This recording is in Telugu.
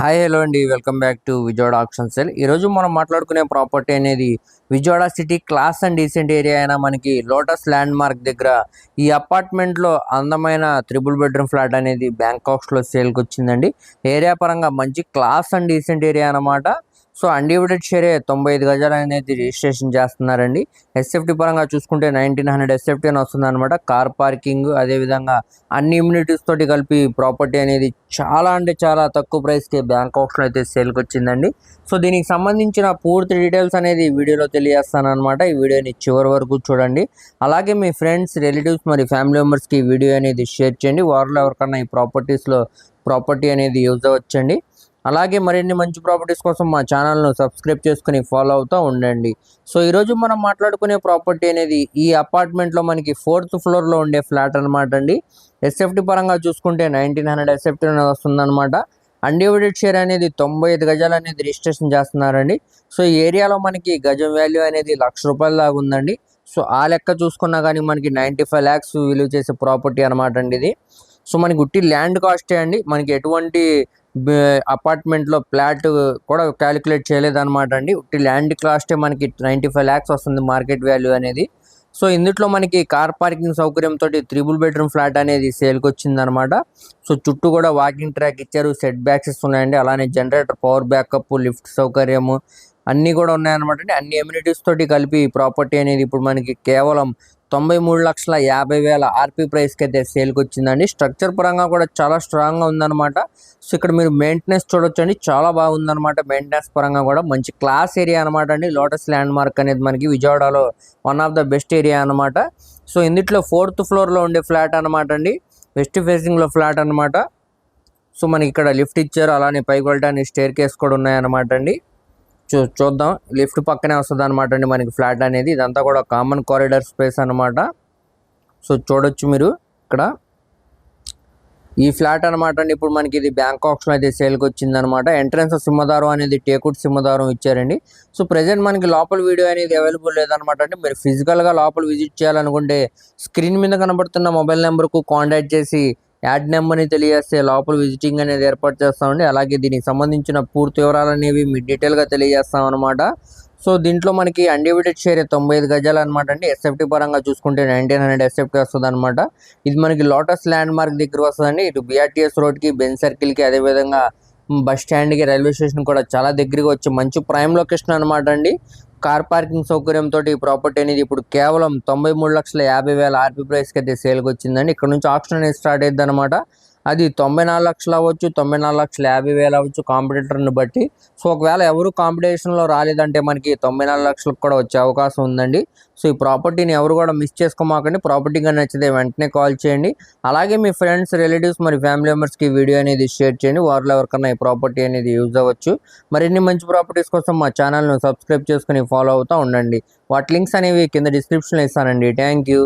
హాయ్ హలో అండి. Welcome back to Vijayawada option sell. ఈరోజు మనం మాట్లాడుకునే ప్రాపర్టీ అనేది Vijayawada city class and decent area అయినా మనకి లోటస్ ల్యాండ్ మార్క్ దగ్గర ఈ అపార్ట్మెంట్లో అందమైన త్రిబుల్ బెడ్రూమ్ ఫ్లాట్ అనేది బ్యాంకాక్స్లో సేల్కి వచ్చిందండి. ఏరియా పరంగా మంచి క్లాస్ అండ్ డీసెంట్ ఏరియా అన్నమాట. సో అన్డివిడెడ్ షేరే తొంభై ఐదు గజాలు అనేది రిజిస్ట్రేషన్ చేస్తున్నారండి. ఎస్ఎఫ్టీ పరంగా చూసుకుంటే నైన్టీన్ హండ్రెడ్ ఎస్ఎఫ్టీ అని వస్తుంది అనమాట కార్ పార్కింగ్ అదేవిధంగా అన్ని ఇమ్యూనిటీస్ తోటి కలిపి ప్రాపర్టీ అనేది చాలా అంటే చాలా తక్కువ ప్రైస్కి బ్యాంక్ ఆప్షన్ అయితే సేల్కి వచ్చిందండి. సో దీనికి సంబంధించిన పూర్తి డీటెయిల్స్ అనేది వీడియోలో తెలియజేస్తానమాట ఈ వీడియోని చివరి వరకు చూడండి. అలాగే మీ ఫ్రెండ్స్ రిలేటివ్స్ మరి ఫ్యామిలీ మెంబర్స్కి వీడియో అనేది షేర్ చేయండి. వారిలో ఎవరికన్నా ఈ ప్రాపర్టీస్లో ప్రాపర్టీ అనేది యూజ్ అవ్వచ్చండి. అలాగే మరిన్ని మంచి ప్రాపర్టీస్ కోసం మా ఛానల్ను సబ్స్క్రైబ్ చేసుకుని ఫాలో అవుతూ ఉండండి. సో ఈరోజు మనం మాట్లాడుకునే ప్రాపర్టీ అనేది ఈ అపార్ట్మెంట్లో మనకి ఫోర్త్ ఫ్లోర్లో ఉండే ఫ్లాట్ అనమాట అండి. ఎస్ఎఫ్టీ పరంగా చూసుకుంటే నైన్టీన్ హండ్రెడ్ ఎస్ఎఫ్టీ అనేది వస్తుందన్నమాట. అన్డివైడెడ్ షేర్ అనేది తొంభై ఐదు గజాలు అనేది రిజిస్ట్రేషన్ చేస్తున్నారండి. సో ఈ ఏరియాలో మనకి గజం వాల్యూ అనేది లక్ష రూపాయల దాకా ఉందండి. సో ఆ లెక్క చూసుకున్నా కానీ మనకి నైంటీ ఫైవ్ ల్యాక్స్ విలువ చేసే ప్రాపర్టీ అనమాట అండి ఇది. సో మనకి ఉట్టి ల్యాండ్ కాస్టే అండి. మనకి ఎటువంటి అపార్ట్మెంట్లో ఫ్లాట్ కూడా క్యాలిక్యులేట్ చేయలేదన్నమాట అండి. ల్యాండ్ కాస్టే మనకి నైంటీ ఫైవ్ ల్యాక్స్ వస్తుంది మార్కెట్ వాల్యూ అనేది. సో ఇందులో మనకి కార్ పార్కింగ్ సౌకర్యంతో త్రిబుల్ బెడ్రూమ్ ఫ్లాట్ అనేది సేల్కి వచ్చిందనమాట సో చుట్టూ కూడా వాకింగ్ ట్రాక్ ఇచ్చారు. సెట్ బ్యాక్సెస్ ఉన్నాయండి. అలానే జనరేటర్ పవర్ బ్యాకప్ లిఫ్ట్ సౌకర్యము అన్నీ కూడా ఉన్నాయన్నమాట అండి. అన్ని ఎమ్యూనిటీస్ తోటి కలిపి ప్రాపర్టీ అనేది ఇప్పుడు మనకి కేవలం తొంభై మూడు లక్షల యాభై వేల ఆర్పీ ప్రైస్కి అయితే సేల్కి వచ్చిందండి స్ట్రక్చర్ పరంగా కూడా చాలా స్ట్రాంగ్గా ఉందన్నమాట. సో ఇక్కడ మీరు మెయింటెనెన్స్ చూడొచ్చండి. చాలా బాగుందన్నమాట మెయింటెనెన్స్ పరంగా కూడా. మంచి క్లాస్ ఏరియా అనమాట అండి. లోటస్ ల్యాండ్ మార్క్ అనేది మనకి విజయవాడలో one of the best area అనమాట సో ఇందుట్లో ఫోర్త్ ఫ్లోర్లో ఉండే ఫ్లాట్ అనమాట అండి. వెస్ట్ ఫేసింగ్లో ఫ్లాట్ అనమాట సో మనకి ఇక్కడ లిఫ్ట్ ఇచ్చారు. అలానే పైకి వెళ్ళడానికి స్టేర్ కేస్ కూడా ఉన్నాయన్నమాట అండి. చూ చూద్దాం. లిఫ్ట్ పక్కనే వస్తుంది అనమాట అండి మనకి ఫ్లాట్ అనేది. ఇదంతా కూడా కామన్ కారిడార్ స్పేస్ అనమాట సో చూడొచ్చు మీరు ఇక్కడ. ఈ ఫ్లాట్ అనమాట అండి. ఇప్పుడు మనకి ఇది బ్యాంకాక్స్లో అయితే సేల్కి వచ్చింది అనమాట ఎంట్రన్స్ సింహదారం అనేది టేకుట్ సింహదారం ఇచ్చారండి. సో ప్రజెంట్ మనకి లోపల వీడియో అనేది అవైలబుల్ లేదనమాట అండి. మీరు ఫిజికల్గా లోపల విజిట్ చేయాలనుకుంటే స్క్రీన్ మీద కనబడుతున్న మొబైల్ నెంబర్కు కాంటాక్ట్ చేసి యాడ్ నెంబర్ని తెలియజేస్తే లోపల విజిటింగ్ అనేది ఏర్పాటు చేస్తామండి. అలాగే దీనికి సంబంధించిన పూర్తి వివరాలు అనేవి మీ డీటెయిల్గా తెలియజేస్తాం అనమాట సో దీంట్లో మనకి అన్డివిటెడ్ షేర్ తొంభై ఐదు గజాలు అనమాట అండి. ఎస్ఎఫ్టీ పరంగా చూసుకుంటే నైన్టీన్ హండ్రెడ్ ఎస్ఎఫ్టీ వస్తుంది అనమాట ఇది మనకి లోటస్ ల్యాండ్ మార్క్ దగ్గర వస్తుందండి. ఇటు బీఆర్టీఎస్ రోడ్కి బెన్ సర్కిల్కి అదేవిధంగా బస్ స్టాండ్కి రైల్వే స్టేషన్ కూడా చాలా దగ్గరగా వచ్చి మంచి ప్రైమ్ లొకేషన్ అనమాట అండి. కార్ పార్కింగ్ సౌకర్యంతో ఈ ప్రాపర్టీ అనేది ఇప్పుడు కేవలం తొంభై మూడు లక్షల యాభై వేల ఆర్పీ ప్రైస్కి అయితే సేల్కి వచ్చిందండి. ఇక్కడ నుంచి ఆప్షన్ అనేది స్టార్ట్ అయ్యింది అనమాట అది తొంభై నాలుగు లక్షలు అవ్వచ్చు తొంభై నాలుగు లక్షల యాభై వేలు అవ్వచ్చు కాంపిటేటర్ని బట్టి. సో ఒకవేళ ఎవరు కాంపిటీషన్లో రాలేదంటే మనకి తొంభై నాలుగు లక్షలకు కూడా వచ్చే అవకాశం ఉందండి. సో ఈ ప్రాపర్టీని ఎవరు కూడా మిస్ చేసుకోమాకండి. ప్రాపర్టీగా నచ్చితే వెంటనే కాల్ చేయండి. అలాగే మీ ఫ్రెండ్స్ రిలేటివ్స్ మరి ఫ్యామిలీ మెంబర్స్కి వీడియో అనేది షేర్ చేయండి. వారిలో ఎవరికన్నా ఈ ప్రాపర్టీ అనేది యూజ్ అవ్వచ్చు. మరిన్ని మంచి ప్రాపర్టీస్ కోసం మా ఛానల్ను సబ్స్క్రైబ్ చేసుకుని ఫాలో అవుతూ ఉండండి. వాటి లింక్స్ అనేవి కింద డిస్క్రిప్షన్లో ఇస్తానండి. Thank you.